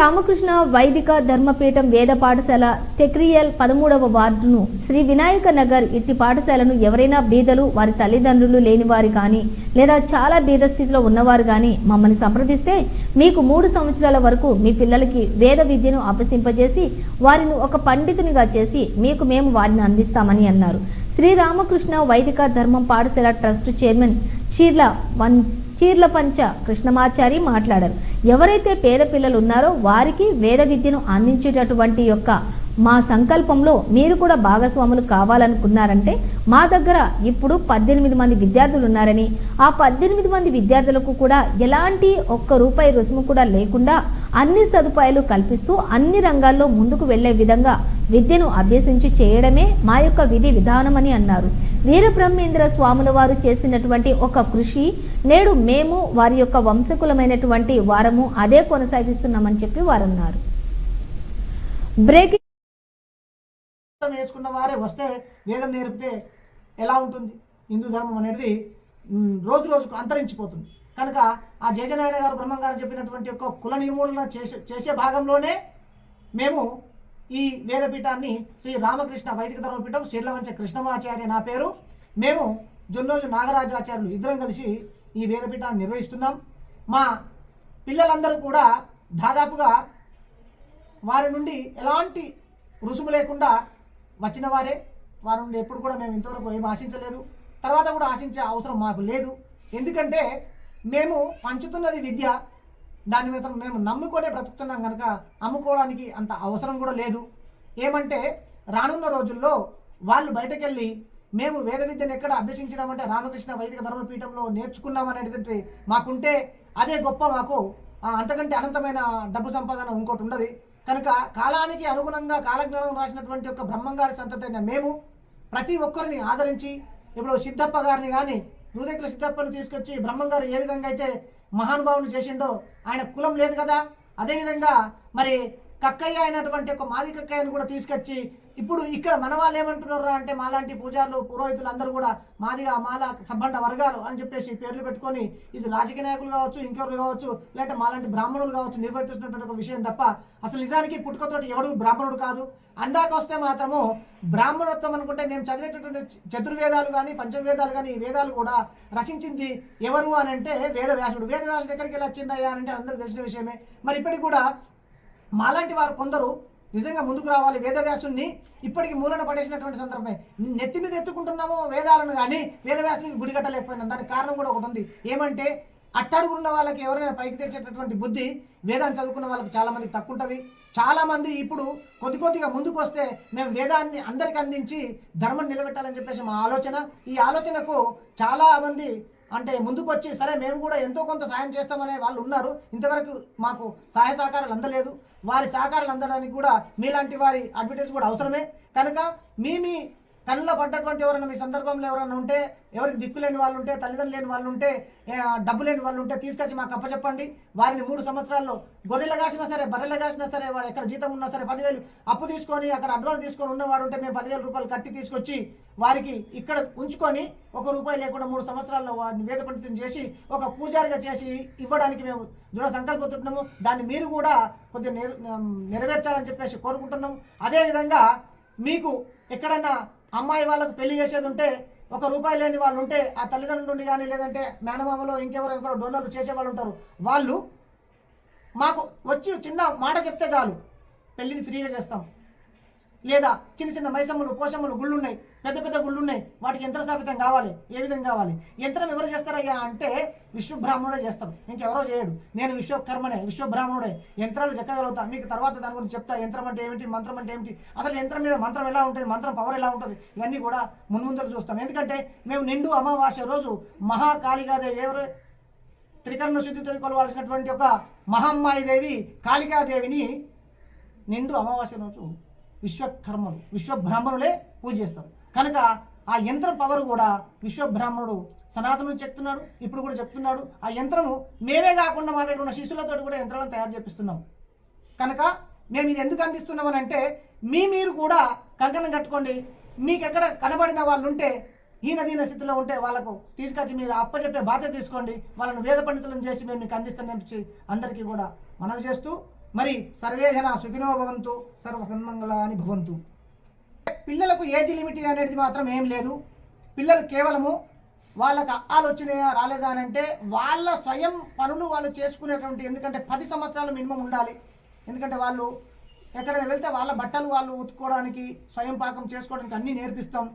రామకృష్ణ వైదిక ధర్మపీఠం వేద పాఠశాల టెక్రియల్ పదమూడవ వార్డును శ్రీ వినాయక నగర్ ఇట్టి పాఠశాలను ఎవరైనా బీదలు వారి తల్లిదండ్రులు లేని వారు కానీ లేదా చాలా బీద స్థితిలో ఉన్నవారు కానీ మమ్మల్ని సంప్రదిస్తే మీకు మూడు సంవత్సరాల వరకు మీ పిల్లలకి వేద విద్యను అభ్యసింపజేసి వారిని ఒక పండితునిగా చేసి మీకు మేము వారిని అందిస్తామని అన్నారు. శ్రీ రామకృష్ణ వైదిక ధర్మం పాఠశాల ట్రస్ట్ చైర్మన్ చీర్ల వన్ చీర్లపంచ కృష్ణమాచారి మాట్లాడారు. ఎవరైతే పేద పిల్లలు ఉన్నారో వారికి వేద విద్యను అందించేటటువంటి యొక్క మా సంకల్పంలో మీరు కూడా భాగస్వాములు కావాలనుకున్నారంటే మా దగ్గర ఇప్పుడు పద్దెనిమిది మంది విద్యార్థులు ఉన్నారని ఆ పద్దెనిమిది మంది విద్యార్థులకు కూడా ఎలాంటి ఒక్క రూపాయి రుసుము కూడా లేకుండా అన్ని సదుపాయాలు కల్పిస్తూ అన్ని రంగాల్లో ముందుకు వెళ్ళే విధంగా విద్యను అభ్యసించి చేయడమే మా యొక్క విధి విధానమని అన్నారు. వీరబ్రహ్మేంద్ర స్వాముల వారు చేసినటువంటి ఒక కృషి నేడు మేము వారి యొక్క వంశకులమైనటువంటి వారము అదే కొనసాగిస్తున్నామని చెప్పి వారు అన్నారు బ్రేకింగ్ వేదం నేర్చుకున్న వారే వస్తే వేదం నేర్పితే ఎలా ఉంటుంది? హిందూ ధర్మం అనేది రోజు రోజుకు అంతరించిపోతుంది. కనుక ఆ జయజనాయుడు గారు బ్రహ్మంగారు చెప్పినటువంటి ఒక కుల నిర్మూలన చేసే చేసే భాగంలోనే మేము ఈ వేదపీఠాన్ని శ్రీ రామకృష్ణ వైదిక ధర్మపీఠం శీర్లవంచ కృష్ణమాచార్య నా పేరు. మేము జొన్నోజు నాగరాజాచార్యులు ఇద్దరం కలిసి ఈ వేదపీఠాన్ని నిర్వహిస్తున్నాం. మా పిల్లలందరూ కూడా దాదాపుగా వారి నుండి ఎలాంటి రుసుము లేకుండా వచ్చిన వారే వారి నుండి ఎప్పుడు కూడా మేము ఇంతవరకు ఏం ఆశించలేదు. తర్వాత కూడా ఆశించే అవసరం మాకు లేదు. ఎందుకంటే మేము పంచుతున్నది విద్య. దాని మీద మేము నమ్ముకొనే బ్రతుకుతున్నాం కనుక అమ్ముకోవడానికి అంత అవసరం కూడా లేదు. ఏమంటే రానున్న రోజుల్లో వాళ్ళు బయటకెళ్ళి మేము వేద విద్యను ఎక్కడ అభ్యసించినామంటే రామకృష్ణ వైదిక ధర్మపీఠంలో నేర్చుకున్నామనేది మాకుంటే అదే గొప్ప మాకు అంతకంటే అనంతమైన డబ్బు సంపాదన ఇంకోటి ఉండదు. కనుక కాలానికి అనుగుణంగా కాలజ్ఞానం రాసినటువంటి ఒక బ్రహ్మంగారి సంతతైన మేము ప్రతి ఒక్కరిని ఆదరించి ఇప్పుడు సిద్ధప్ప గారిని కానీ నూదెక్కుల సిద్ధప్పని తీసుకొచ్చి బ్రహ్మంగారు ఏ విధంగా అయితే మహానుభావుని చేసిండో ఆయన కులం లేదు కదా? అదేవిధంగా మరి కక్కయ్య అయినటువంటి ఒక మాది కక్కయ్యను కూడా తీసుకొచ్చి ఇప్పుడు ఇక్కడ మన వాళ్ళు ఏమంటున్నారు అంటే మాలాంటి పూజారులు పురోహితులు అందరూ కూడా మాదిగా మాల సబ్బండ వర్గాలు అని చెప్పేసి పేర్లు పెట్టుకొని ఇది రాజకీయ నాయకులు కావచ్చు ఇంకెవరు కావచ్చు లేదంటే మాలాంటి బ్రాహ్మణులు కావచ్చు నిర్వర్తిస్తున్నటువంటి ఒక విషయం తప్ప అసలు నిజానికి పుట్టుకతోటి ఎవడు బ్రాహ్మణుడు కాదు. అందాక వస్తే మాత్రము బ్రాహ్మణత్వం అనుకుంటే మేము చదివేటటువంటి చతుర్వేదాలు కానీ పంచవేదాలు కానీ ఈ వేదాలు కూడా రచించింది ఎవరు అని అంటే వేదవ్యాసుడు. వేదవ్యాసుడు ఎక్కడికి వెళ్ళి వచ్చిందయ్యా అని అంటే అందరికీ తెలిసిన విషయమే. మరి ఇప్పటికి కూడా మాలాంటి వారు కొందరు నిజంగా ముందుకు రావాలి వేదవ్యాసుని ఇప్పటికి మూలన పడేసినటువంటి సందర్భమే. నెత్తి మీద ఎత్తుకుంటున్నామో వేదాలను కానీ వేదవ్యాసునికి గుడి కట్టలేకపోయినాం. దానికి కారణం కూడా ఒకటి ఉంది. ఏమంటే అట్టడుగున్న వాళ్ళకి ఎవరైనా పైకి తెచ్చేటటువంటి బుద్ధి వేదాన్ని చదువుకున్న వాళ్ళకి చాలా మందికి తక్కువ ఉంటుంది. చాలా మంది ఇప్పుడు కొద్ది కొద్దిగా ముందుకు వస్తే మేము వేదాన్ని అందరికి అందించి ధర్మం నిలబెట్టాలని చెప్పేసి మా ఆలోచన. ఈ ఆలోచనకు చాలా మంది అంటే ముందుకు వచ్చి సరే మేము కూడా ఎంతో కొంత సాయం చేస్తామనే వాళ్ళు ఉన్నారు. ఇంతవరకు మాకు సహాయ సహకారాలు అందలేదు. వారి సహకారాలు అందడానికి కూడా మీలాంటి వారి అడ్వర్టైజ్ కూడా అవసరమే. కనుక మీ మీ కళ్ళలో పడ్డటువంటి ఎవరైనా మీ సందర్భంలో ఎవరైనా ఉంటే ఎవరికి దిక్కు లేని వాళ్ళు ఉంటే తల్లిదండ్రులు లేని వాళ్ళు ఉంటే డబ్బు లేని వాళ్ళు ఉంటే తీసుకొచ్చి మాకు అప్పచెప్పండి. వారిని మూడు సంవత్సరాల్లో గొర్రెలు కాసినా సరే బర్రెలు కాసినా సరే వాడు ఎక్కడ జీతం ఉన్నా సరే పదివేలు అప్పు తీసుకొని అక్కడ అడ్వాన్స్ తీసుకొని ఉన్నవాడు ఉంటే మేము పదివేల రూపాయలు కట్టి తీసుకొచ్చి వారికి ఇక్కడ ఉంచుకొని ఒక రూపాయి లేకుండా మూడు సంవత్సరాల్లో వారిని వేద పండితుని చేసి ఒక పూజారిగా చేసి ఇవ్వడానికి మేము దృఢ సంకల్పతున్నాము దాన్ని మీరు కూడా కొద్దిగా నెర నెరవేర్చాలని చెప్పేసి కోరుకుంటున్నాము. అదేవిధంగా మీకు ఎక్కడన్నా అమ్మాయి వాళ్ళకు పెళ్ళి చేసేది ఉంటే ఒక రూపాయి లేని వాళ్ళు ఉంటే ఆ తల్లిదండ్రుల నుండి కానీ లేదంటే మేనమామలో ఇంకెవరో ఇంకెవరో డోనర్లు చేసే వాళ్ళు ఉంటారు. వాళ్ళు మాకు వచ్చి చిన్న మాట చెప్తే చాలు. పెళ్ళిని ఫ్రీగా చేస్తాం. లేదా చిన్న చిన్న మైసమ్మలు పోషమ్మలు గుళ్ళు ఉన్నాయి పెద్ద పెద్ద గుళ్ళు ఉన్నాయి వాటికి యంత్ర స్థాపితం కావాలి ఏ విధంగా కావాలి? యంత్రం ఎవరు చేస్తారయ్యా అంటే విశ్వబ్రాహ్మణుడే చేస్తాడు. ఇంకెవరో చేయడు. నేను విశ్వకర్మనే విశ్వబ్రాహ్మణుడే. యంత్రాలు చెక్కగలుగుతా. మీకు తర్వాత దాని గురించి చెప్తా. యంత్రం అంటే ఏమిటి? మంత్రం అంటే ఏమిటి? అసలు యంత్రం మీద మంత్రం ఎలా ఉంటుంది? మంత్రం పవర్ ఎలా ఉంటుంది? ఇవన్నీ కూడా మున్ముందరు చూస్తాం. ఎందుకంటే మేము నిండు అమావాస్య రోజు మహాకాళికాదేవి ఎవరు? త్రికరణ శుద్ధితో కొలవాల్సినటువంటి ఒక మహమ్మాయి దేవి కాళికాదేవిని నిండు అమావాస్య రోజు విశ్వకర్మలు విశ్వబ్రాహ్మణులే పూజ చేస్తారు. కనుక ఆ యంత్రం పవర్ కూడా విశ్వబ్రాహ్మణుడు సనాతనం చెప్తున్నాడు ఇప్పుడు కూడా చెప్తున్నాడు. ఆ యంత్రము మేమే కాకుండా మా దగ్గర ఉన్న శిష్యులతో కూడా యంత్రాలను తయారు చేపిస్తున్నాం. కనుక మేము ఇది ఎందుకు అందిస్తున్నామని అంటే మీ మీరు కూడా కంకణం కట్టుకోండి. మీకు ఎక్కడ కనబడిన వాళ్ళు ఉంటే హీనదీన స్థితిలో ఉంటే వాళ్ళకు తీసుకొచ్చి మీరు అప్పచెప్పే బాధ్యత తీసుకోండి. వాళ్ళని వేద పండితులను చేసి మేము మీకు అందిస్తామని చెప్పి అందరికీ కూడా మనవి చేస్తూ మరి సర్వే జన సుఖినో భవంతు సర్వ సన్మంగళాని భవంతు. పిల్లలకు ఏజ్ లిమిట్ అనేది మాత్రం ఏం లేదు. పిల్లలు కేవలము వాళ్ళకి ఆలోచన రాలేదా అని అంటే వాళ్ళ స్వయం పనులు వాళ్ళు చేసుకునేటువంటి ఎందుకంటే పది సంవత్సరాలు మినిమం ఉండాలి. ఎందుకంటే వాళ్ళు ఎక్కడైనా వెళ్తే వాళ్ళ బట్టలు వాళ్ళు ఉతుక్కోవడానికి స్వయం పాకం చేసుకోవడానికి అన్నీ నేర్పిస్తాం.